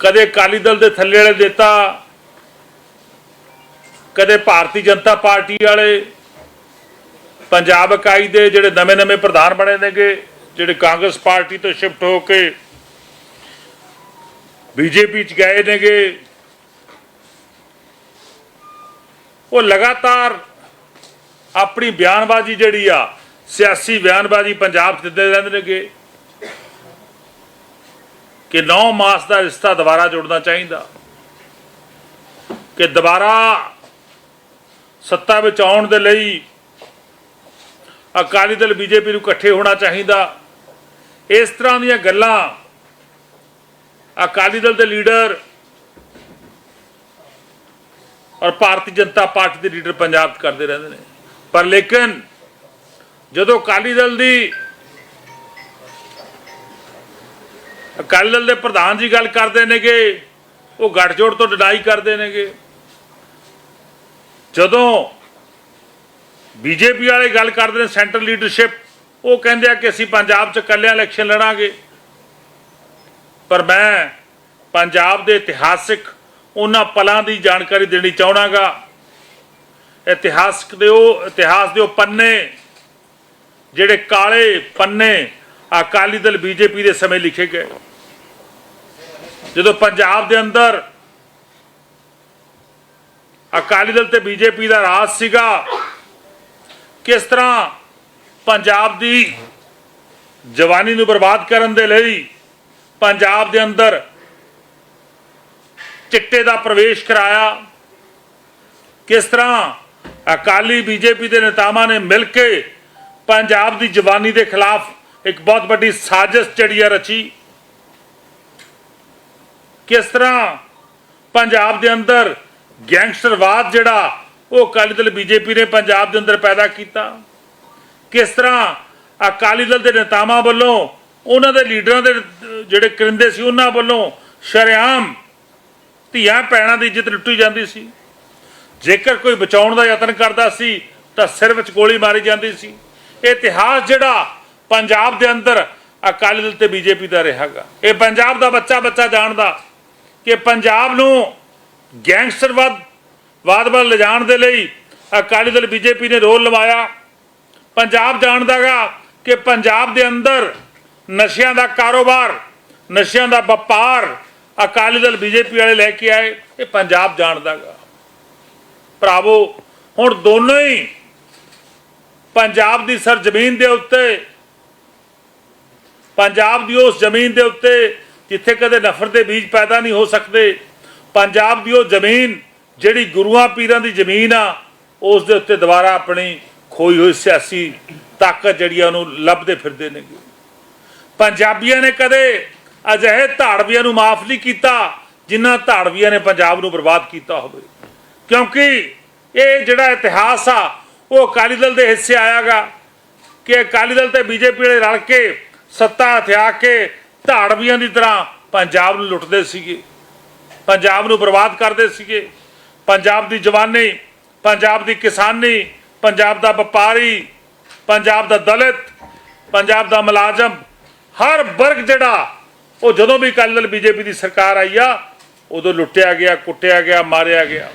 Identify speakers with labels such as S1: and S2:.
S1: ਕਦੇ ਅਕਾਲੀ ਦਲ ਦੇ ਥੱਲੇ ਵਾਲੇ ਦਿੱਤਾ ਕਦੇ ਭਾਰਤੀ ਜਨਤਾ ਪਾਰਟੀ ਵਾਲੇ, ਪੰਜਾਬ ਇਕਾਈ ਦੇ ਜਿਹੜੇ ਨਵੇਂ-ਨਵੇਂ ਪ੍ਰਧਾਨ ਬਣੇ ਨੇਗੇ, ਜਿਹੜੇ ਕਾਂਗਰਸ ਪਾਰਟੀ ਤੋਂ ਸ਼ਿਫਟ ਹੋ ਕੇ ਬੀਜੇਪੀ ਚ ਗਏ ਨੇਗੇ, ਉਹ ਲਗਾਤਾਰ ਆਪਣੀ ਬਿਆਨਬਾਜ਼ੀ ਜਿਹੜੀ ਆ, ਸਿਆਸੀ ਬਿਆਨਬਾਜ਼ੀ ਪੰਜਾਬ 'ਚ ਦਿੰਦੇ ਰਹਿੰਦੇ ਨੇਗੇ। ਕਿ 9 ਮਾਸ ਦਾ ਰਿਸ਼ਤਾ ਦੁਬਾਰਾ ਜੋੜਨਾ ਚਾਹੀਦਾ। ਕਿ ਦੁਬਾਰਾ ਸੱਤਾ ਵਿੱਚ ਆਉਣ ਦੇ ਲਈ ਅਕਾਲੀ ਦਲ ਬੀਜੇਪੀ ਨੂੰ ਇਕੱਠੇ ਹੋਣਾ ਚਾਹੀਦਾ। ਇਸ ਤਰ੍ਹਾਂ ਦੀਆਂ ਗੱਲਾਂ ਅਕਾਲੀ ਦਲ ਦੇ ਲੀਡਰ ਔਰ ਭਾਰਤੀ ਜਨਤਾ ਪਾਰਟੀ ਦੇ ਲੀਡਰ ਪੰਜਾਬ 'ਚ ਕਰਦੇ ਰਹਿੰਦੇ ਨੇ। ਪਰ ਲੇਕਿਨ ਜਦੋਂ ਅਕਾਲੀ ਦਲ ਦੀ ਅਕਾਲੀ ਦਲ ਦੇ ਪ੍ਰਧਾਨ ਜੀ ਗੱਲ ਕਰਦੇ ਨੇਗੇ, ਉਹ ਗੱਠਜੋੜ ਤੋਂ ਡਿਨਾਈ ਕਰਦੇ ਨੇਗੇ। ਜਦੋਂ ਬੀਜੇਪੀ ਵਾਲੇ ਗੱਲ ਕਰਦੇ ਨੇ ਸੈਂਟਰਲ ਲੀਡਰਸ਼ਿਪ, ਉਹ ਕਹਿੰਦੇ ਆ ਕਿ ਅਸੀਂ ਪੰਜਾਬ 'ਚ ਇਕੱਲਿਆਂ ਇਲੈਕਸ਼ਨ ਲੜਾਂਗੇ। ਪਰ ਮੈਂ ਪੰਜਾਬ ਦੇ ਇਤਿਹਾਸਿਕ ਉਹਨਾਂ ਪਲਾਂ ਦੀ ਜਾਣਕਾਰੀ ਦੇਣੀ ਚਾਹਣਾਗਾ ਇਤਿਹਾਸਕ ਦੇ ਉਹ ਇਤਿਹਾਸ ਦੇ ਉਹ ਪੰਨੇ, ਜਿਹੜੇ ਕਾਲੇ ਪੰਨੇ ਅਕਾਲੀ ਦਲ ਬੀਜੇਪੀ ਦੇ ਸਮੇਂ ਲਿਖੇ ਗਏ। ਜਦੋਂ ਪੰਜਾਬ ਦੇ ਅੰਦਰ ਅਕਾਲੀ ਦਲ ਤੇ ਬੀਜੇਪੀ ਦਾ ਰਾਜ ਸੀਗਾ, ਕਿਸ ਤਰ੍ਹਾਂ ਪੰਜਾਬ ਦੀ ਜਵਾਨੀ ਨੂੰ ਬਰਬਾਦ ਕਰਨ ਦੇ ਲਈ ਪੰਜਾਬ ਦੇ ਅੰਦਰ ਚਿੱਟੇ ਦਾ ਪ੍ਰਵੇਸ਼ ਕਰਾਇਆ, ਕਿਸ ਤਰ੍ਹਾਂ ਅਕਾਲੀ ਬੀਜੇਪੀ ਦੇ ਨੇਤਾਵਾਂ ਨੇ ਮਿਲ ਕੇ ਪੰਜਾਬ ਦੀ ਜਵਾਨੀ ਦੇ ਖਿਲਾਫ ਇੱਕ ਬਹੁਤ ਵੱਡੀ ਸਾਜ਼ਿਸ਼ ਚੜੀਆ ਰਚੀ। ਕਿਸ ਤਰ੍ਹਾਂ ਪੰਜਾਬ ਦੇ ਅੰਦਰ ਗੈਂਗਸਟਰਵਾਦ ਜਿਹੜਾ ਉਹ ਅਕਾਲੀ ਦਲ ਬੀਜੇਪੀ ਨੇ ਪੰਜਾਬ ਦੇ ਅੰਦਰ ਪੈਦਾ ਕੀਤਾ? ਕਿਸ ਤਰ੍ਹਾਂ ਅਕਾਲੀ ਦਲ ਦੇ ਨੇਤਾਵਾਂ ਵੱਲੋਂ ਉਹਨਾਂ ਦੇ ਲੀਡਰਾਂ ਦੇ, ਜਿਹੜੇ ਕਰਿੰਦੇ ਸੀ, ਉਹਨਾਂ ਵੱਲੋਂ ਸ਼ਰੇਆਮ ਧੀਆਂ ਪੈਣਾ ਦੀ ਇੱਜ਼ਤ ਲੁੱਟੀ ਜਾਂਦੀ ਸੀ? ਜੇਕਰ ਕੋਈ ਬਚਾਉਣ ਦਾ ਯਤਨ ਕਰਦਾ ਸੀ, ਤਾਂ ਸਿਰ ਵਿੱਚ ਗੋਲੀ ਮਾਰੀ ਜਾਂਦੀ ਸੀ। ਇਹ ਇਤਿਹਾਸ ਜਿਹੜਾ ਪੰਜਾਬ ਦੇ ਅੰਦਰ ਅਕਾਲੀ ਦਲ ਤੇ ਬੀਜੇਪੀ ਦਾ ਰਿਹਾਗਾ ਇਹ ਪੰਜਾਬ ਦਾ ਬੱਚਾ ਬੱਚਾ ਜਾਣਦਾ ਕਿ ਪੰਜਾਬ ਨੂੰ ਗੈਂਗਸਟਰਵਾਦ, ਵਾਦ ਵੱਲ ਲਿਜਾਣ ਦੇ ਲਈ ਅਕਾਲੀ ਦਲ ਬੀਜੇਪੀ ਨੇ ਰੋਲ ਲਵਾਇਆ ਪੰਜਾਬ ਜਾਣਦਾਗਾ ਕਿ ਪੰਜਾਬ ਦੇ ਅੰਦਰ ਨਸ਼ਿਆਂ ਦਾ ਕਾਰੋਬਾਰ, ਨਸ਼ਿਆਂ ਦਾ ਵਪਾਰ ਅਕਾਲੀ ਦਲ ਬੀਜੇਪੀ ਵਾਲੇ ਲੈ ਕੇ ਆਏ, ਇਹ ਪੰਜਾਬ ਜਾਣਦਾਗਾ ਭਰਾਵੋ, ਹੁਣ ਦੋਨੋਂ ਹੀ ਪੰਜਾਬ ਦੀ ਸਰ ਜ਼ਮੀਨ ਦੇ ਉੱਤੇ, ਪੰਜਾਬ ਦੀ ਉਸ ਜ਼ਮੀਨ ਦੇ ਉੱਤੇ ਜਿੱਥੇ ਕਦੇ ਨਫ਼ਰਤ ਦੇ ਬੀਜ ਪੈਦਾ ਨਹੀਂ ਹੋ ਸਕਦੇ। ਪੰਜਾਬ ਦੀ ਉਹ ਜ਼ਮੀਨ, ਜਿਹੜੀ ਗੁਰੂਆਂ ਪੀਰਾਂ ਦੀ ਜ਼ਮੀਨ ਆ, ਉਸ ਦੇ ਉੱਤੇ ਦੁਬਾਰਾ ਆਪਣੀ ਖੋਈ ਹੋਈ ਸਿਆਸੀ ਤਾਕਤ ਜਿਹੜੀ ਆ ਉਹਨੂੰ ਲੱਭਦੇ ਫਿਰਦੇ ਨੇ। ਪੰਜਾਬੀਆਂ ਨੇ ਕਦੇ ਅਜਿਹੇ ਧਾੜਵੀਆਂ ਨੂੰ ਮਾਫ ਨਹੀਂ ਕੀਤਾ, ਜਿਨ੍ਹਾਂ ਧਾੜਵੀਆਂ ਨੇ ਪੰਜਾਬ ਨੂੰ ਬਰਬਾਦ ਕੀਤਾ ਹੋਵੇ। ਕਿਉਂਕਿ ਇਹ ਜਿਹੜਾ ਇਤਿਹਾਸ ਆ, ਉਹ ਅਕਾਲੀ ਦਲ ਦੇ ਹਿੱਸੇ ਆਇਆਗਾ ਕਿ ਅਕਾਲੀ ਦਲ ਤੇ ਬੀਜੇਪੀ ਵਾਲੇ ਰਲ ਕੇ ਸੱਤਾ ਹਥਿਆ ਕੇ ਧਾੜਵੀਆਂ ਦੀ ਤਰ੍ਹਾਂ ਪੰਜਾਬ ਨੂੰ ਲੁੱਟਦੇ ਸੀਗੇ, ਪੰਜਾਬ ਨੂੰ ਬਰਬਾਦ ਕਰਦੇ ਸੀਗੇ। ਪੰਜਾਬ ਦੀ ਜਵਾਨੀ, ਪੰਜਾਬ ਦੀ ਕਿਸਾਨੀ, ਪੰਜਾਬ ਦਾ ਵਪਾਰੀ, ਪੰਜਾਬ ਦਾ ਦਲਿਤ, ਪੰਜਾਬ ਦਾ ਮੁਲਾਜ਼ਮ, ਹਰ ਵਰਗ ਜਿਹੜਾ ਉਹ ਜਦੋਂ ਵੀ ਅਕਾਲੀ ਦਲ ਬੀਜੇਪੀ ਦੀ ਸਰਕਾਰ ਆਈ ਆ, ਉਦੋਂ ਲੁੱਟਿਆ ਗਿਆ, ਕੁੱਟਿਆ ਗਿਆ, ਮਾਰਿਆ ਗਿਆ।